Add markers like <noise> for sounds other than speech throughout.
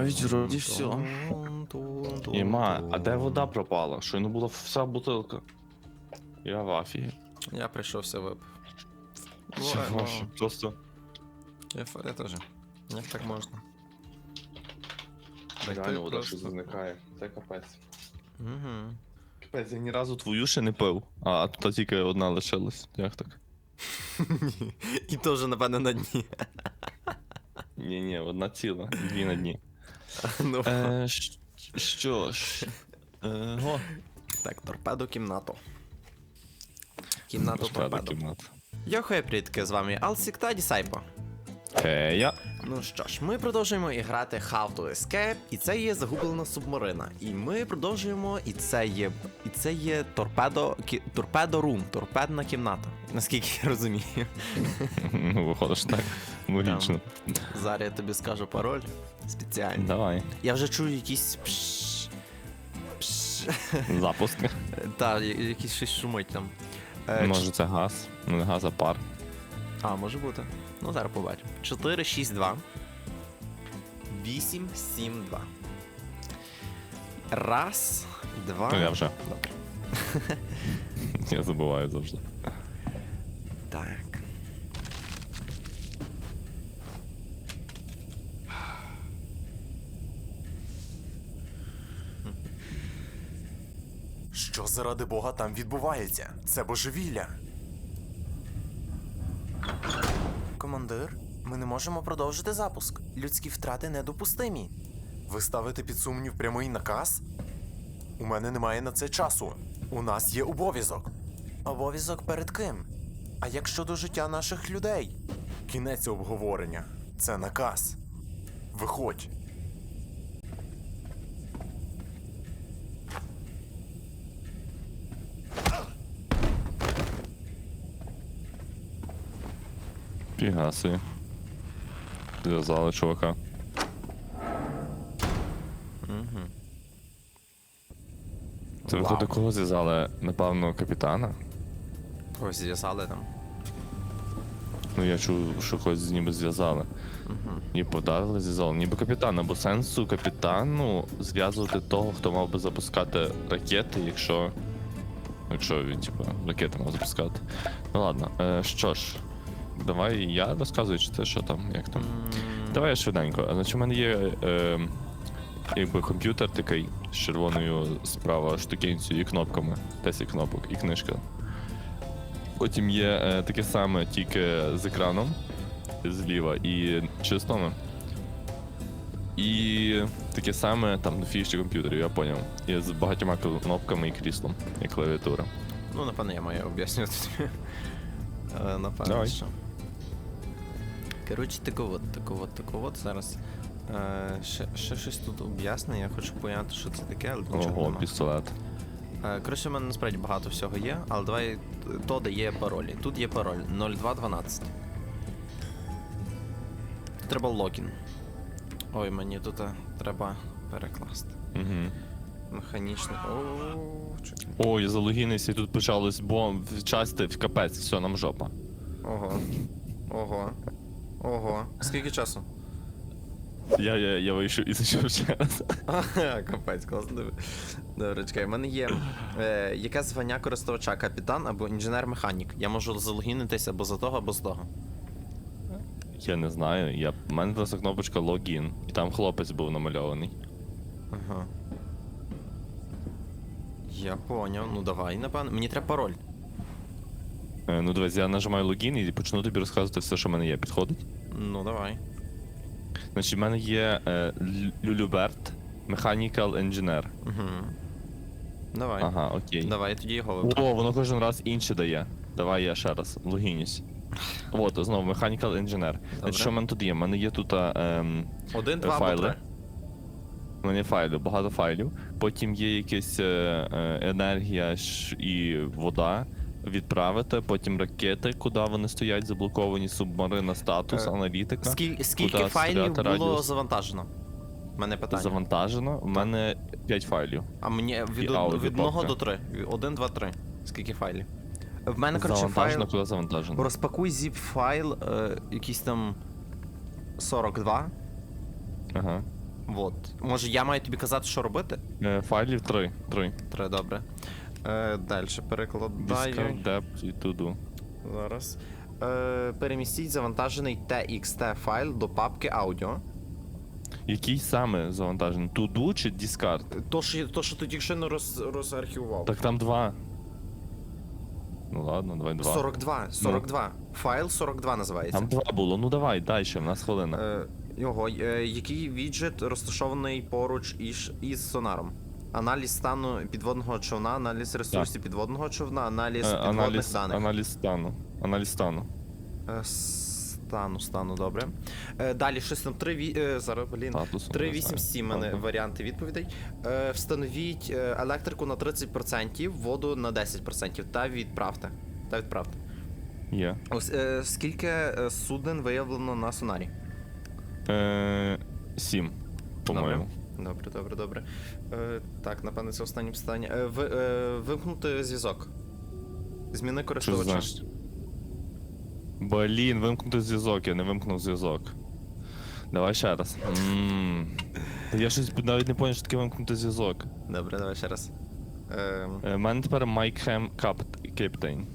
навіть вроді все. Іма, а де вода пропала? Щойно була вся бутилка. Я в афії. Я прийшов, все випив. Ну, Все е, ну, ваше. Просто. Я, я теж. Як так можна? Так Реально вода просто- що зникає. Це капець. Угу. Капець, я ні разу твою ще не пив. А тут тільки одна лишилась. Як так? <laughs> І теж, напевно, на дні. Ні, ні, одна ціла, дві на дні. <laughs> ну, Е, щ- що ж. Е, Так, торпеду кімнату. Кімнату розпада торпеду. кімната. Йохай, привітки, з вами Алсік та Дісайпо. Хея. Ну що ж, ми продовжуємо іграти How to Escape, і це є загублена субмарина. І ми продовжуємо, і це є. І це є торпедо. Кі, торпедо рум, торпедна кімната. Наскільки я розумію. <laughs> Ну, виходиш так. <laughs> Логічно. Зараз я тобі скажу пароль спеціально. Давай. Я вже чую якісь пш. Пш. Запуск. <laughs> Та, я- якісь щось шумить там. Е, Може це газ. Ну, не газ, а пар. А, може бути. Ну, зараз побачимо. 4, 6, 2. 8, 7, 2. Раз, два. Ну я вже. Добре. <laughs> Я забуваю завжди. Так. Що заради Бога там відбувається? Це божевілля. Командир, ми не можемо продовжити запуск. Людські втрати недопустимі. Ви ставите під сумнів прямий наказ? У мене немає на це часу. У нас є обов'язок. Обов'язок перед ким? А як щодо життя наших людей? Кінець обговорення. Це наказ. Виходь. Пігаси. Зв'язали чувака. Угу. Це Вау. виходить кого зв'язали? Напевно, капітана. Ось зв'язали там. Ну я чув, що когось ніби зв'язали. Угу. Ніби подарили, зв'язали. Ніби капітана, бо сенсу капітану зв'язувати того, хто мав би запускати ракети, якщо. Якщо він, типу, ракети мав запускати. Ну ладно, е, що ж, давай я розказую, чи це що там, як там. Давай я швиденько. Значить, у мене є е, якби комп'ютер такий з червоною справа штукенцію і кнопками. 10 кнопок і книжка. Потім є е, таке саме, тільки з екраном зліва і чистими. І таке саме там на фіші комп'ютерів, я поняв. І з багатьма кнопками і кріслом, і клавіатура. Ну, напевно, я маю об'яснювати тобі. Е, Напевно, Давай. що. Коротше, тако от, тако от, тако от. Зараз. Е, ще, ще щось тут об'ясне, я хочу поняти, що це таке, але нічого Ого, нема. пістолет. Е, Коротше, в мене насправді багато всього є, але давай то, де є паролі. Тут є пароль 0212. Треба логін. Ой, мені тут е, треба перекласти. Угу. Механічний. О, чекай. Ой, я залогінився, і тут почалось бомб, части, в капець, все, нам жопа. Ого. Ого. Ого. Скільки часу? Я, я, я вийшов і зайшов ще раз. Ага, Капець, класно. Добре, чекай, в мене є е, яке звання користувача, капітан або інженер-механік. Я можу залогінитись або за того, або з того. Я не знаю, я... в мене просто кнопочка логін, і там хлопець був намальований. Ага. Я поняв. Ну давай, напевно. Мені треба пароль. Е, ну дивись, я нажимаю логін і почну тобі розказувати все, що в мене є. Підходить? Ну давай. Значить, в мене є е, Лю- Люлюберт, Mechanical Engineer. Угу. Давай. Ага, окей. Давай, я тоді його виберу. О, воно кожен раз інше дає. Давай я ще раз логінюсь. <laughs> От, знову Mechanical Engineer. Значить, що в мене тут є? У мене є тут ем, Один, два або файли. три. У мене файли, багато файлів. Потім є якась е, е, енергія і вода. Відправити, потім ракети, куди вони стоять, заблоковані, субмарина, статус, Е, аналітика. Скільки, скільки Куди файлів стріляти було радіус? завантажено? У мене питання. Завантажено. У мене 5 файлів. А мені від, од- аудіо від одного папка. до три. Один, два, три. Скільки файлів? В мене, коротше, Завантажено, файл. куди завантажено. Розпакуй zip файл, е, якийсь там 42. Ага. Вот. Може, я маю тобі казати, що робити? Е, файлів три. Три. Три, добре. Е, Далі перекладаю. Discard, і to do. Зараз. Е, перемістіть завантажений TXT файл до папки аудіо. Який саме завантажений? To do чи discard? То, що, то, що ти тільки що не роз, розархівував. Так там два. Ну ладно, давай два. 42. 42. Файл 42 називається. Там два було. Ну давай, далі, в нас хвилина. Е, його, е, який віджит розташований поруч із, із сонаром? Аналіз стану підводного човна, аналіз ресурсів підводного човна, аналіз Е, підводних аналіз, даних. аналіз стану. Аналіз стану. Е, стану, стану, добре. Е, далі щось там 3, ві... е, зараз, блін. Статусу, не 387 знаю. мене Ладно. варіанти відповідей. Е, встановіть е, електрику на 30%, воду на 10% та відправте. Та відправте. Є. Ось е, скільки е, суден виявлено на сонарі? Е, сім, по-моєму. Добре, добре, добре. Е, так, напевно, це останнє питання. Е, ви, е, вимкнути зв'язок. Зміни Що користувача. значить? Блін, вимкнути зв'язок, я не вимкнув зв'язок. Давай ще раз. М, Та Я щось навіть не поняв, що таке вимкнути зв'язок. Добре, давай ще раз. Е, Е, мене тепер Майкхем Каптейн.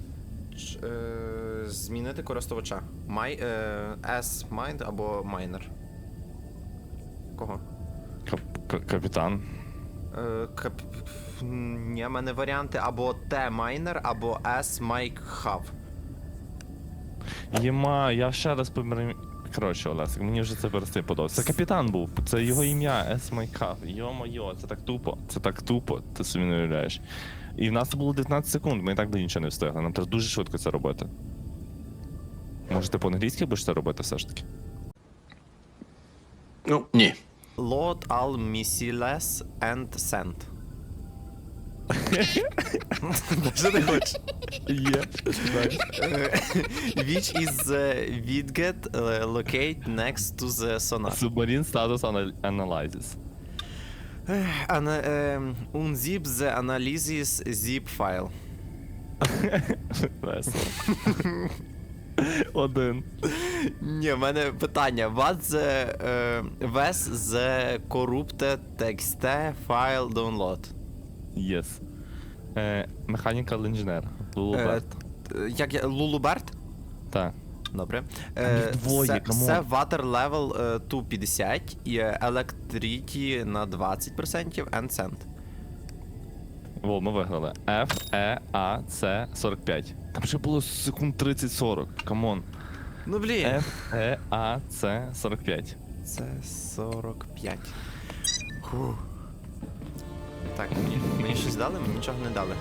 ч- е, змінити користувача. Май, е, S Mind або Miner. Кого? Капітан. Е, кап... Ні, в мене варіанти або T Miner, або S Mike Hub. Єма, я ще раз помер... Коротше, Олесик, мені вже це перестає подобається. Це капітан був, це його ім'я, С Майкап. Йо-моє, це так тупо, це так тупо, ти собі не уявляєш. І в нас це було 19 секунд, ми і так до нічого не встигли. Нам треба дуже швидко це робити. Може, ти по-англійськи будеш це робити все ж таки? Ну, ні. Load all missiles and send. Що ти хочеш? Є. Which is the widget uh, locate next to the sonar? Submarine Status Anal- Analysis. <sighs> Ана, ем, unzip the analysis zip file. <laughs> Весело. <laughs> Один. Ні, в мене питання. What the uh, was the corrupted text file download? Yes. Е, Mechanical Engineer. Лулуберт. Е, Як я Лулуберт? Так. Добре. Там двоє, це, камон. це water level е, 250 і е, electricity на 20% and send. Во, ми виграли. F, E, A, C, 45. Там ще було секунд 30-40. Камон. Ну блін. F, E, A, C, 45. Це 45. Фух. Так, мені, мені щось дали, мені нічого не дали.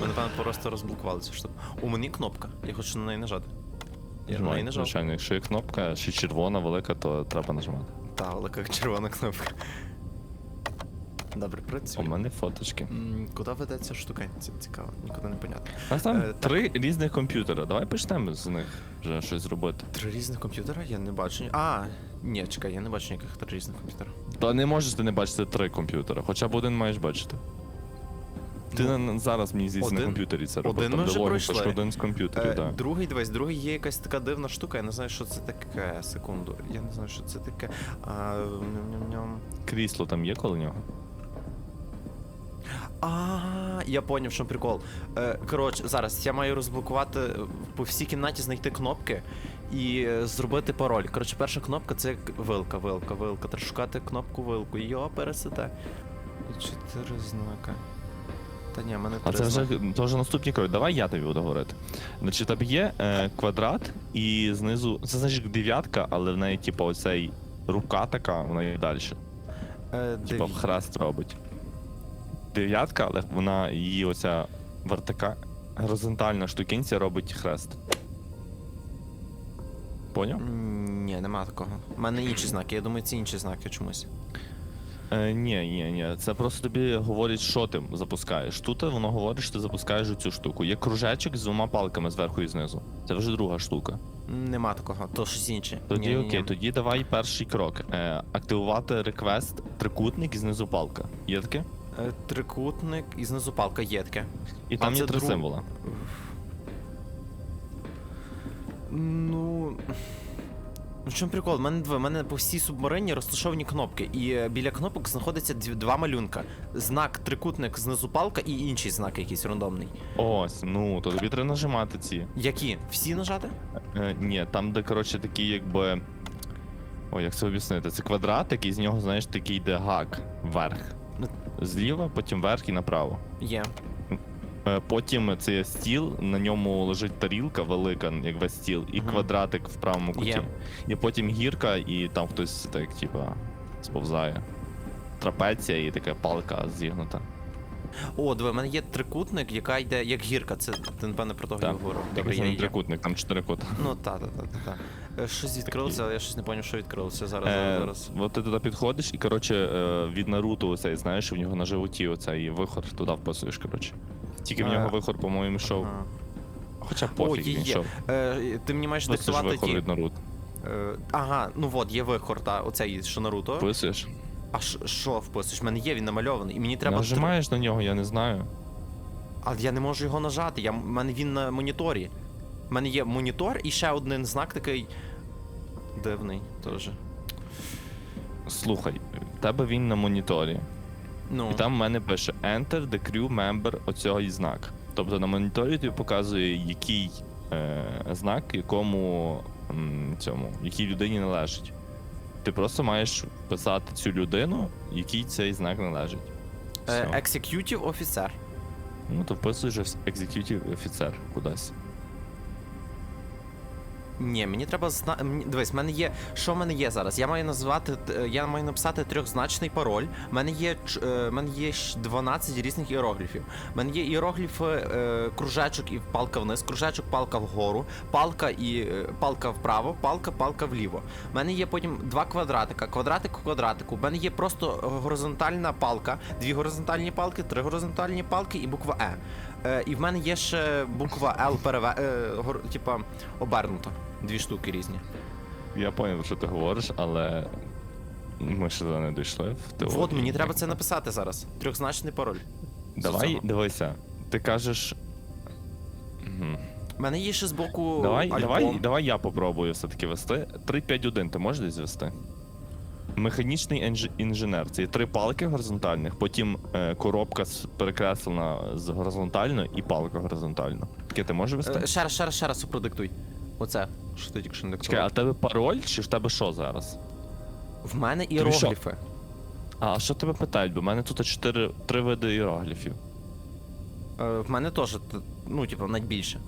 Ми, напевно, просто розблокували цю штуку. У мені кнопка. Я хочу на неї нажати. Я на неї нажав. Звичайно, якщо є кнопка, ще червона, велика, то треба нажимати. Та, велика червона кнопка. Добре, У працює. мене фоточки. М, Куди веде ця штука? Це цікаво, нікуди не понятно. У нас там Е, так. три різних комп'ютера. Давай почнемо з них вже щось зробити. Три різних комп'ютера? Я не бачу. ні- А, ні, чекай, я не бачу ніяких три різних комп'ютера. Та не можеш ти не бачити три комп'ютера, хоча б один маєш бачити. Ти Ну, на, зараз мені здається на один- комп'ютері це робив. один там ми де вже логіка, пройшли. що один з комп'ютерів, Е, так. Другий, дивись, другий є якась така дивна штука, я не знаю, що це таке. Секунду. Я не знаю, що це таке. А, ням-ням-ням. Крісло там є коло нього? А, я поняв, що прикол. Е, коротше, зараз я маю розблокувати е, по всій кімнаті, знайти кнопки і е, зробити пароль. Коротше, перша кнопка це як вилка, вилка, вилка. Треба шукати кнопку вилку. Йо, пересете. Чотири знака. Та ні, мене А це вже, це вже наступні кроки. Давай я тобі буду говорити. Значить, там є е, квадрат, і знизу. Це значить дев'ятка, але в неї, типу, оцей рука така, вона є далі. Е, Типа хрест робить. Дев'ятка, але вона її оця вертика горизонтальна штукінця робить хрест. Поняв? Ні, нема такого. У мене інші знаки, я думаю, ці інші знаки чомусь. Е, ні, ні, ні. Це просто тобі говорить, що ти запускаєш. Тут воно говорить, що ти запускаєш цю штуку. Є кружечок з двома палками зверху і знизу. Це вже друга штука. Нема такого, то щось інше. Тоді Ні-ні-ні. окей, тоді давай перший крок. Е, активувати реквест трикутник і знизу палка. Є таке? Е, Трикутник і знизу палка є таке. І там є три друг- символа. Ну. Ну, в чому прикол? У мене два. У мене по всій субмарині розташовані кнопки, і е, біля кнопок знаходиться два малюнка: знак трикутник знизу палка і інший знак якийсь рандомний. Ось, ну, то тобі треба нажимати ці. Які? Всі нажати? Е, ні, там, де, коротше, такі, якби. Ой, як це об'яснити? Це квадратик, і з нього, знаєш, такий йде гак вверх. Зліва, потім вверх і направо. Є. Е, Потім це є стіл, на ньому лежить тарілка велика, як весь стіл, і Мгм. квадратик в правому куті. Є. І потім гірка, і там хтось так, типа, сповзає. Трапеція і така палка зігнута. О, диви, у мене є трикутник, яка йде як гірка. Це ти, напевне, про того Так. говорив. Добре, я не трикутник, там чотири кута. Ну, та, та, та, та, та. Е, Щось відкрилося, але я щось не зрозумів, що відкрилося. Зараз, Е, зараз, зараз. От ти туди підходиш, і коротше е, від Наруто оцей, знаєш, в нього на животі оцей вихор туди вписуєш, коротше. Тільки в Е, нього вихор, по-моєму, йшов. Ага. Хоча пофіг є, він є. йшов. Е, ти мені маєш диктувати вихор ті. від Наруто. Е, ага, ну от, є вихор, та, оцей, що Наруто. Вписуєш. А ш- що вписуєш? У мене є, він намальований. І мені треба. три- Нажимаєш на нього, я не знаю. Але я не можу його нажати. Я... У мене він на моніторі. У мене є монітор і ще один знак такий. Дивний теж. Слухай, в тебе він на моніторі. Ну. І там в мене пише Enter the crew member оцього і знак. Тобто на моніторі тобі показує, який е, знак, якому м, цьому, якій людині належить. Ти просто маєш писати цю людину, якій цей знак належить. Е, Executive офіцер. Ну, то вписуєш executive офіцер кудись. Ні, мені треба зна... Дивись, в мене є. Що в мене є зараз? Я маю назвати. Я маю написати трьохзначний пароль. У мене є е, в мене є 12 різних іерогліфів. У мене є іерогліфи е, кружечок і палка вниз, кружечок, палка вгору, палка і е, палка вправо, палка, палка вліво. У мене є потім два квадратика, квадратик у квадратику. У мене є просто горизонтальна палка, дві горизонтальні палки, три горизонтальні палки і буква Е. Е, і в мене є ще буква Л переве... е, гор... типа обернута. Дві штуки різні. Я зрозумів, що ти говориш, але ми ще не дійшли в. От мені треба це написати зараз. Трьохзначний пароль. з Давай, цього. дивися. Ти кажеш. Мгм. У мене є ще з боку. Давай, альбом. давай, давай я попробую все-таки вести. 3-5-1 ти можеш десь вести? Механічний інж- інженер. Це є три палки горизонтальних, потім е, коробка з- перекреслена з горизонтально і палка горизонтально. Таке ти можеш вести? Е, Ще раз, ще раз, ще раз продиктуй. Оце. Що ти тільки що не Чекай, а в тебе пароль чи в тебе що зараз? В мене іерогліфи. А, а що тебе питають? Бо в мене тут чотири три види іерогліфів. Е, В мене теж, ну, типу, навіть більше.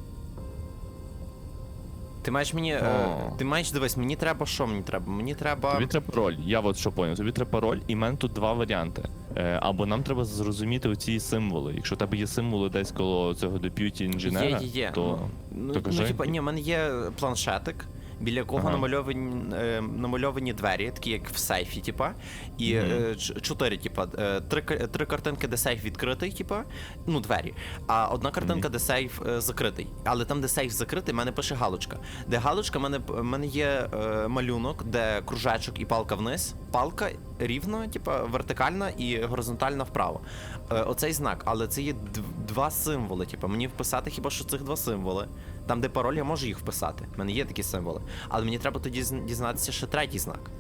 Ти маєш мені. е, О. Ти маєш дивись, мені треба що мені треба? Мені треба. Тобі треба пароль. Я от що поняв. Тобі треба пароль, і в мене тут два варіанти. Е, або нам треба зрозуміти оці символи. Якщо в тебе є символи десь коло цього деп'юті інженера, Є, є, є. то. Ну, то ну, кажи. типа, ні, в мене є планшетик, біля якого Ага. намальовані, е, намальовані двері, такі як в сейфі, типа. І Мгм. е, чотири, типа, е, три, три картинки, де сейф відкритий, типа, ну, двері. А одна картинка, де сейф е, закритий. Але там, де сейф закритий, в мене пише галочка. Де галочка, в мене, в мене є е, малюнок, де кружечок і палка вниз. Палка рівно, типа, вертикальна і горизонтальна вправо. Е, оцей знак, але це є два символи. Типа, мені вписати хіба що цих два символи. Там, де пароль, я можу їх вписати. У мене є такі символи. Але мені треба тоді дізнатися ще третій знак.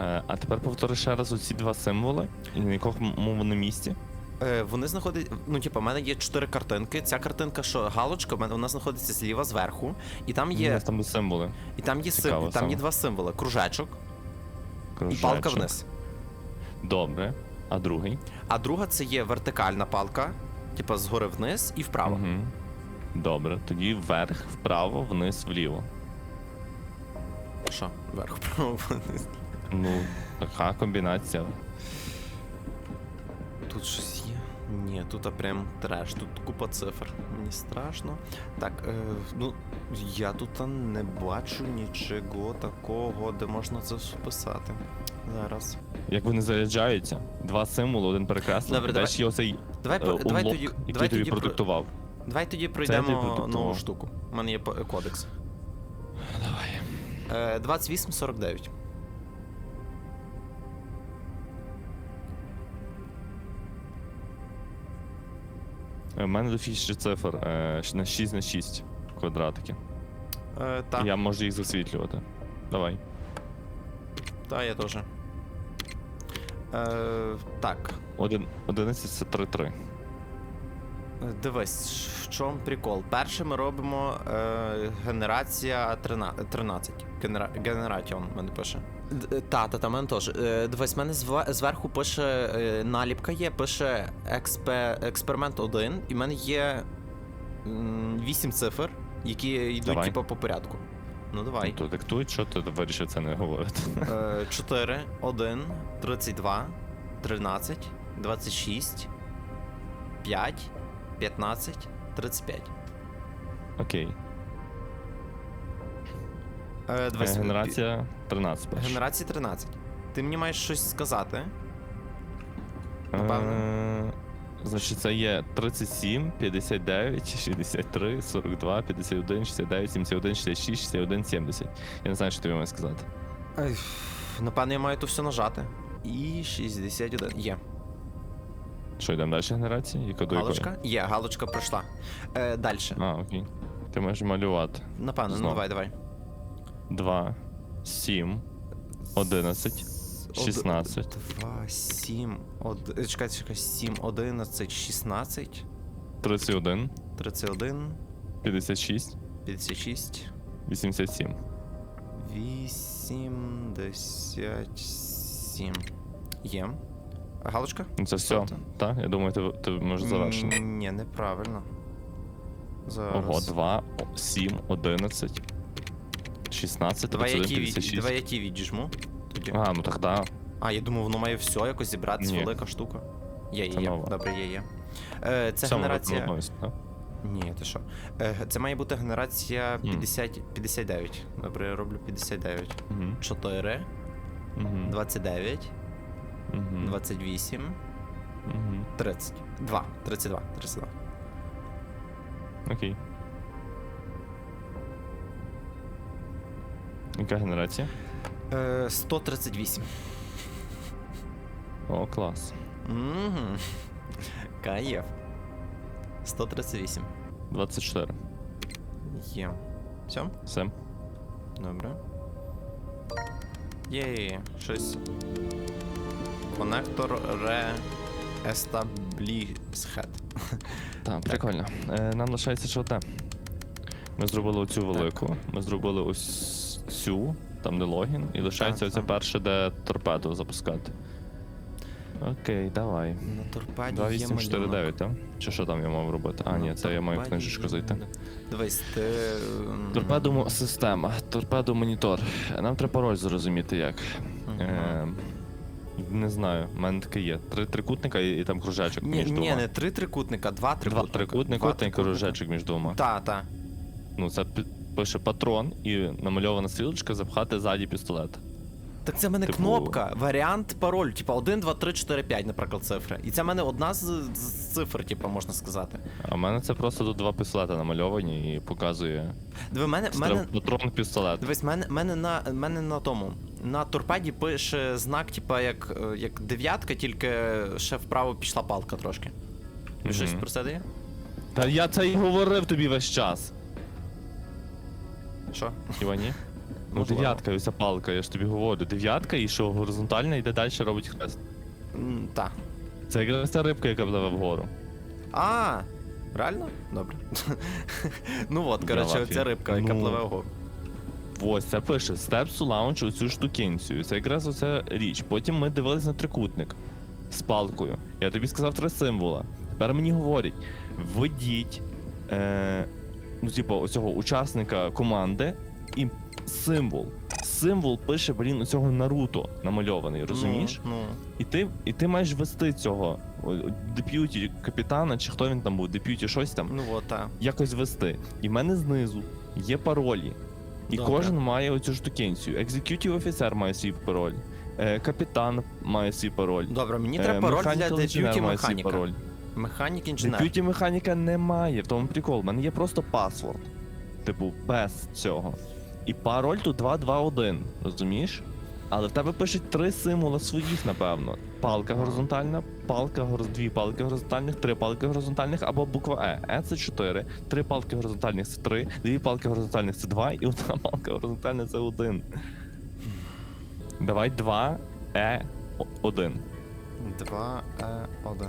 Е, а тепер повтори ще раз оці два символи, і на якому вони місці. Е, вони знаходять. Ну, типа, в мене є чотири картинки. Ця картинка, що галочка, в мене вона знаходиться зліва зверху. І там є. нас там символи. І там є Цікаво сим, там є два символи: кружечок і палка вниз. Добре. А другий? А друга це є вертикальна палка, типа згори вниз і вправо. Угу. Добре. Тоді вверх, вправо, вниз, вліво. Що? Вверх, вправо, вниз. Ну, така комбінація. Тут щось є. Ні, тут а прям треш, тут купа цифр. Мені страшно. Так, е, ну я тут не бачу нічого такого, де можна це вписати. Зараз. Як вони заряджаються? Два символи, один перекреслений. Добре, давай. є оцей Давай, е, давай unlock, тоді, який давай тобі тоді, про- продиктував. Давай тоді пройдемо нову штуку. У мене є кодекс. Давай. Е, 2849. У мене до цифр е, на 6 на 6 квадратики. Е, та, Я можу їх засвітлювати. Давай. та, я теж. Е, так. Один, 11 це 3-3. Дивись, в чому прикол? Перше ми робимо е, генерація 13. 13. Генера... Генератіон мене пише. Д- е, Та, та, та, мене теж. Е, дивись, в мене зва- зверху пише е, наліпка є, пише експе... експеримент 1, і в мене є 8 цифр, які йдуть Давай. типу, по порядку. Ну давай. То диктуй, що ти вирішив це не говорити. Е, 4, 1, 32, 13, 26, 5, 15, 35. Окей. Е, Е, дивись, Генерація 13 пі- перша. Генерація 13. Ти мені маєш щось сказати. напевно. Е, Значить, це є 37, 59, 63, 42, 51, 69, 71, 66, 61, 70. Я не знаю, що тобі маю сказати. Ай, Напевно, я маю то все нажати. І 61. Є. Що, йдемо далі генерації? Яка до якої? Галочка? Є, галочка пройшла. Е, Далі. А, окей. Ти можеш малювати. Напевно, ну давай, давай. 2, 7, 11, 16. 2, 7, 1. Чекай, чекай, 7, 11, 16, 31, 31, 56, 56, 87. 87. Є. Галочка? Ну, Це все. Тобто? Так? Я думаю, ти, ти можеш завершити. Ні, неправильно. Зараз. Ого, 2, 7, 11, 16, Давай 31, які, від- 56. давай які віджму. Тоді. А, ну так да. А, я думав, воно має все якось зібратися, Ні. велика штука. Є, є, Це є. нова. Добре, є, є. Е, це Все, генерація. так? Ні, ти що? Е, це має бути генерація Мгм. 50, 59. Добре, я роблю 59. Угу. 4, Угу. 29, Угу. 28, Угу. 30. 2. 32. 32. Окей. Яка генерація? Е, 138. О, клас. Угу. Каєв. 138. 24. Є. Все? Все. Добре. Є, щось. Конектор re-establishhead. <laughs> Так, прикольно. Е, нам лишається що те. Ми зробили оцю велику, ми зробили ось цю, там де логін, і лишається Так, оце так. перше, де торпеду запускати. Окей, давай. На торпеді є 2849, так? Чи що там я мав робити? А, ні, це я маю в книжечку зайти. Дивись, ти. м, Торпеду система, торпеду монітор. Нам треба пароль зрозуміти як. Е, не знаю, в мене таке є. Три трикутника і, і там кружечок Ні, між ні, двома. не три трикутника, два Два трикутника. трикутника та й кружечок між двома. Та, та. Ну, це пише патрон і намальована стрілочка запхати ззаді пістолет. Так це в мене Типу- кнопка, варіант пароль, типа 1, 2, 3, 4, 5, наприклад, цифри. І це в мене одна з, з цифр, типа, можна сказати. А в мене це просто тут два пістолети намальовані і показує Диви, в мене, в мене, патрон пістолет. Дивись, мене, мене на мене на тому. На торпеді пише знак, типа як, е, як дев'ятка, тільки ще вправо пішла палка трошки. Мгм. Щось про це дає? Та я це і говорив тобі весь час. Що? Хіба ні? <laughs> Ну, дев'ятка, ось палка, я ж тобі говорю. Дев'ятка і що горизонтальна йде далі робить хрест. М, Та. Це якраз ця рибка, яка пливе вгору. А, реально? Добре. <laughs> ну от, коротше, оця рибка, яка Ну. пливе вгору. Ось це пише Steps to Launch оцю штукенцію. Це якраз оця річ. Потім ми дивились на трикутник з палкою. Я тобі сказав три символа. Тепер мені говорять: введіть е, ну, типу, оцього учасника команди і символ. Символ пише, блін, оцього Наруто намальований, розумієш? Ну, ну. І ти, і ти маєш вести цього деп'юті капітана, чи хто він там був, деп'юті щось там Ну от, та. якось вести. І в мене знизу є паролі. І Добре. кожен має оцю штукенцію. Екзекютів офіцер має свій пароль, е, капітан має свій пароль. Добре, мені е, треба пароль для деб'юті пароль. Механік інженер. Дебюті механіка немає, в тому прикол. У мене є просто паспорт. Типу, без цього. І пароль тут 221, розумієш? Але в тебе пишуть три символи своїх, напевно. палка горизонтальна, палка дві палки горизонтальних, три палки горизонтальних або буква Е. Е це 4, три палки горизонтальних це 3, дві палки горизонтальних це 2 і одна <laughs> палка горизонтальна це 1. Давай 2, Е, 1. 2, Е, 1.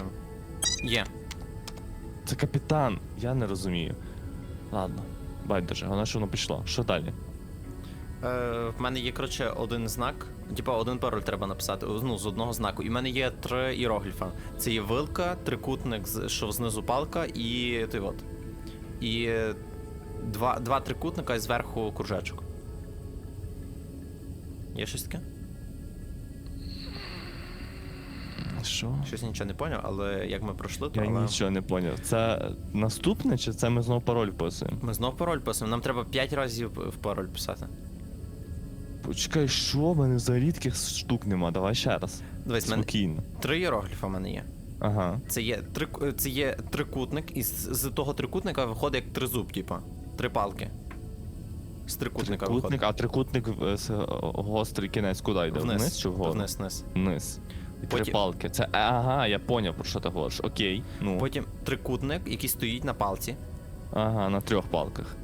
Є. Це капітан, я не розумію. Ладно, байдуже, головне, що воно пішло. Що далі? Е, в мене є, коротше, один знак. Типа один пароль треба написати, ну, з одного знаку. І в мене є три іерогліфа. Це є вилка, трикутник, що знизу палка, і той от. І два, два трикутника і зверху кружечок. Є щось таке? Що? Щось нічого не поняв, але як ми пройшли, то Я але... нічого не поняв. Це наступне, чи це ми знову пароль вписуємо? Ми знов пароль писаємо. Нам треба 5 разів в пароль писати. Почекай, що? В мене взагалі таких штук нема. Давай ще раз. Дивись, мене Спокійно. три іерогліфа в мене є. Ага. Це є, трик... це є трикутник, і з, з того трикутника виходить як тризуб, типа. Три палки. З трикутника Трикутник, а трикутник е, з, е, гострий кінець куди йде? виходить. Вниз, чи вгору? Вниз, вниз. Вниз. І три палки. Це ага, я поняв, про що ти говориш. Окей. Ну. Потім трикутник, який стоїть на палці, Ага, на трьох палках.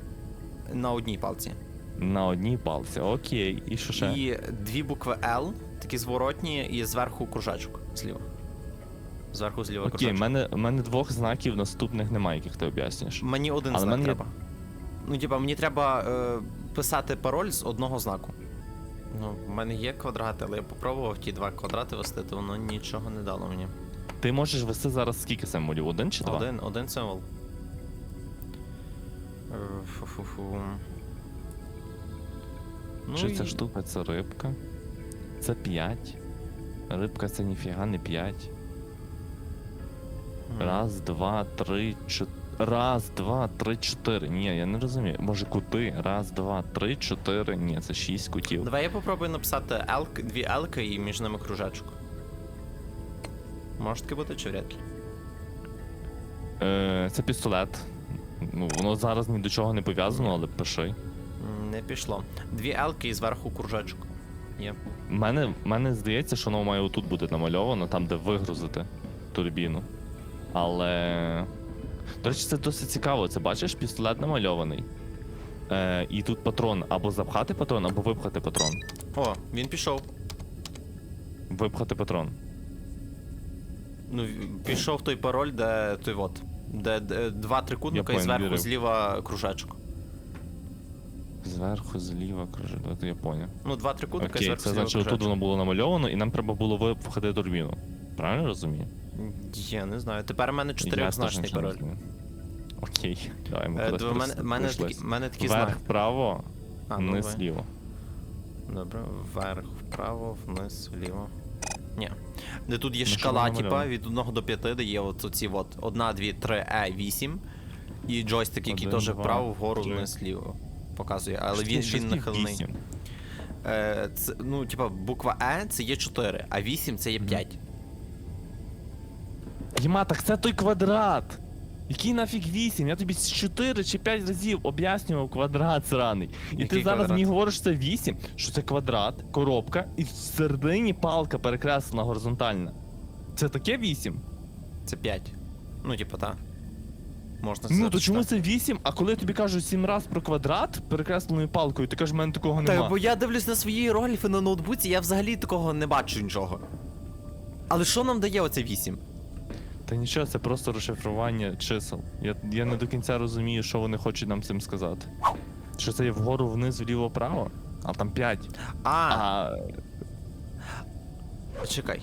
на одній палці. На одній палці. Окей. І що ще? І дві букви L, такі зворотні, і зверху кружечок зліва. Зверху зліва Окей, в кружечок. мене, мене двох знаків наступних немає, яких ти об'яснюєш. Мені один Але знак мене є- треба. Ну, типа, мені треба е, писати пароль з одного знаку. Ну, в мене є квадрати, але я попробував ті два квадрати вести, то воно нічого не дало мені. Ти можеш вести зараз скільки символів? Один чи два? Один, один символ. Е, Фу-фу-фу. Ну, Чи і- ця штука це рибка? Це 5. Рибка це ніфіга не 5. М. Раз, два, три, чотири. Раз, два, три, чотири. Ні, я не розумію. Може кути? Раз, два, три, чотири. Ні, це шість кутів. Давай я попробую написати L, дві L і між ними кружечок. Може таке бути чи вряд ли? Е, це пістолет. Ну, воно зараз ні до чого не пов'язано, але пиши. Не пішло. Дві L і зверху кружечок. Є. Мене, мене здається, що воно має отут бути намальовано, там, де вигрузити турбіну. Але. До речі, це досить цікаво. Це бачиш, пістолет намальований. Е, і тут патрон або запхати патрон, або випхати патрон. О, він пішов. Випхати патрон. Ну, пішов той пароль, де той от. Де, де два трикутника і зверху вірив. зліва кружечок. Зверху, зліва, кружить, от я поняв. Ну, два трикутника Окей, зверху це зліва значить, кружечок. воно було намальовано, і нам треба було випхати турбіну. Правильно розумію? Я не знаю. Тепер у мене чотирьохзначний нічого не пароль. Окей, давай ми Е, кудись мене, просто мене, такі, мене Вверх, знак. вправо, А, ну, вниз, ви- ліво. Добре, вверх, вправо, вниз, вліво. Ні. Де тут є Ну, що шкала, типа, від 1 до 5, де є от оці от 1, 2, 3, Е, 8. І джойстик, який Один, теж два, вправо, вгору, три. вниз, ліво. Показує, але він, він нахилений. Е, це, ну, типа, буква Е це є 4, а 8 це є 5. Єма, так це той квадрат. Який нафіг 8? Я тобі 4 чи 5 разів об'яснював квадрат сраний. І Який ти зараз квадрат? мені говориш, що це 8, що це квадрат, коробка, і всередині палка перекреслена горизонтальна. Це таке 8? Це 5. Ну, типа, та. Можна Ну то чому це 8? А коли я тобі кажу 7 раз про квадрат перекресленою палкою, ти кажеш, в мене такого нема. Так, бо я дивлюсь на свої іерогліфи на ноутбуці, я взагалі такого не бачу нічого. Але що нам дає оце 8? Та нічого, це просто розшифрування чисел. Я, я не до кінця розумію, що вони хочуть нам цим сказати. Що це є вгору, вниз, вліво, право? А там 5. А, А чекай.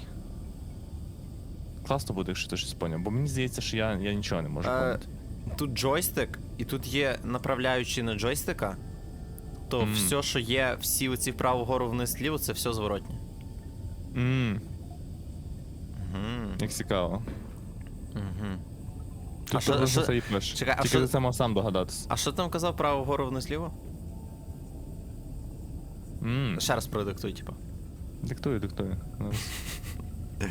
класно буде, якщо ти щось поняв, бо мені здається, що я, я нічого не можу Е, поняти. Тут джойстик, і тут є направляючі на джойстика. То Мгм. все, що є, всі оці вправо, вгору, вниз, ліво, це все зворотнє. Ммм, Угу. як цікаво. Угу. Тут А що- що- і чекай, а Тільки що- ти це мав сам догадатися. А що там казав право, вгору, вниз, ліво? Ммм, Ще раз продиктуй, типу. диктую, диктую. <laughs> Зараз. Е,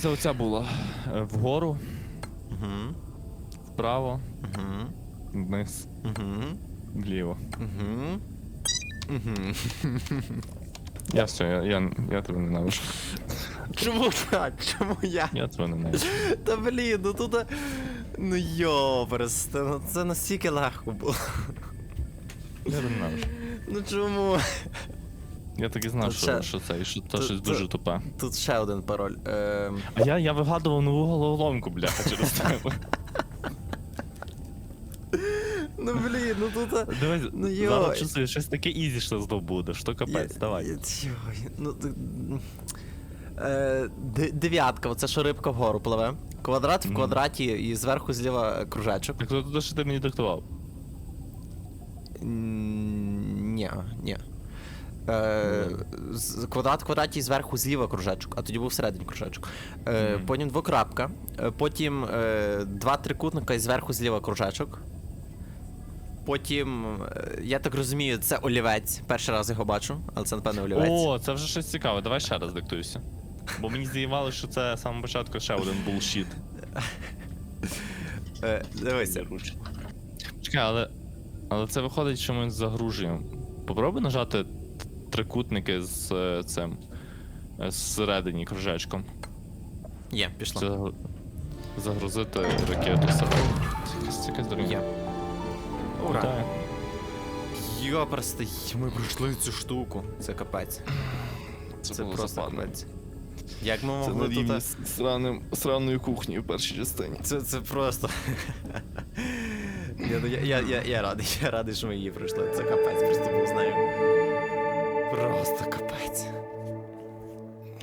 Це оця була. Е, Вгору, Угу. вправо, Угу. вниз, Угу. вліво. Угу. Угу. Я все, я, я, я тебе ненавижу. Чому так? Чому я? Я тебе ненавижу. Та блін, ну тут. Ну йоперсте, ну це настільки легко було. Я тебе ненавижу. Ну чому? Я так і знав, Тут що, ще- що це, і що то тут- щось тут- дуже тупе. Тут ще один пароль. Ем... А я, я вигадував нову головоломку, бляха, через <laughs> тебе. Ну блін, ну тут. Дивись, Ну, зараз чувствую, щось таке ізі що здобудеш, що капець, Я- давай. я- Йой, ну ти- Е, де- дев'ятка, оце що рибка вгору пливе. Квадрат в Мгм. квадраті і зверху зліва кружечок. Так то, то, що ти мені диктував. М, Ні, ні. Е, з- квадрат в квадраті зверху зліва кружечок, а тоді був всередині кружечок. Е, Мгм. Потім двокрапка, е, потім е, два трикутника і зверху зліва кружечок. Потім, е, я так розумію, це олівець. Перший раз його бачу, але це, напевно, олівець. О, це вже щось цікаве, давай ще раз диктуйся. Бо мені здавалося, що це з самого початку ще один булшіт. Е, дивися. Чекай, але. Але це виходить, що ми загружуємо. Попробуй нажати трикутники з е, цим. е, Зсередині кружечком. Є, пішло. Це загрузити ракету всередині. Це це. Є. Ура. Йоперсти, ми пройшли цю штуку. Це капець. Це, Це просто западно. капець. Як ми Це могли рівні тут. з сраним, сраною кухнею в першій частині. Це, це просто. <laughs> я, я, я, я, я радий, я радий, що ми її пройшли. Це капець, просто був з нею. Просто капець.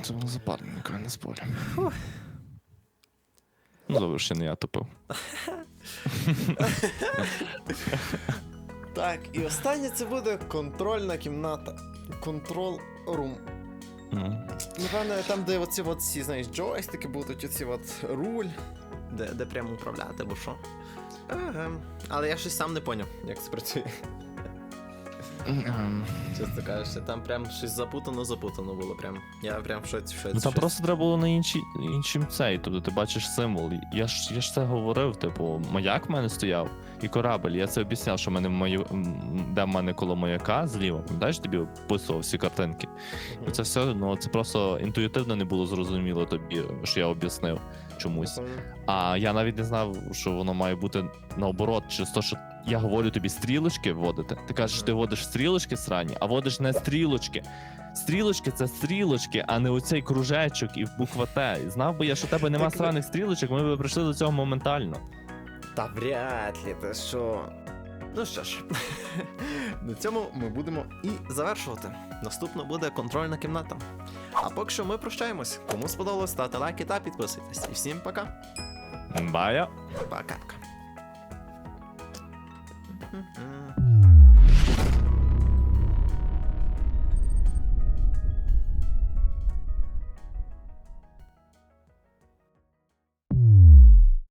Це було запарно, ніколи не спорю. Ну, добре, ще не я топив. <laughs> Так, і останнє це буде контрольна кімната. Контрол рум. Ну. Напевно, там, де оці от всі, знаєш, джойстики будуть, оці от руль. Де, де прямо управляти, бо що. Ага. Але я щось сам не поняв, як це працює. Ем, Чесно кажучи, там прям щось запутано, запутано було. Прям. Я прям в шоці. Ну там щось. просто треба було на іншій, іншим цей. Тобто ти бачиш символ. Я ж я ж це говорив, типу, маяк в мене стояв і корабель. Я це об'ясняв, що в мене маю, де в мене коло маяка зліва. Пам'ятаєш, тобі описував всі картинки. І це все, ну це просто інтуїтивно не було зрозуміло тобі, що я об'яснив чомусь. А я навіть не знав, що воно має бути наоборот, через те, що я говорю тобі стрілочки вводити. Ти кажеш, що ти вводиш стрілочки срані, а вводиш не стрілочки. Стрілочки це стрілочки, а не оцей кружечок і буква Т. І Знав би я, що в тебе нема Так ви- сраних стрілочок, ми б прийшли до цього моментально. Та вряд ли, ти що. Ну що ж, <laughs> на цьому ми будемо і завершувати. Наступно буде контрольна кімната. А поки що ми прощаємось. Кому сподобалось, ставте лайки та підписуйтесь. І всім пока. Бая. Пока-пока. Mm-hmm.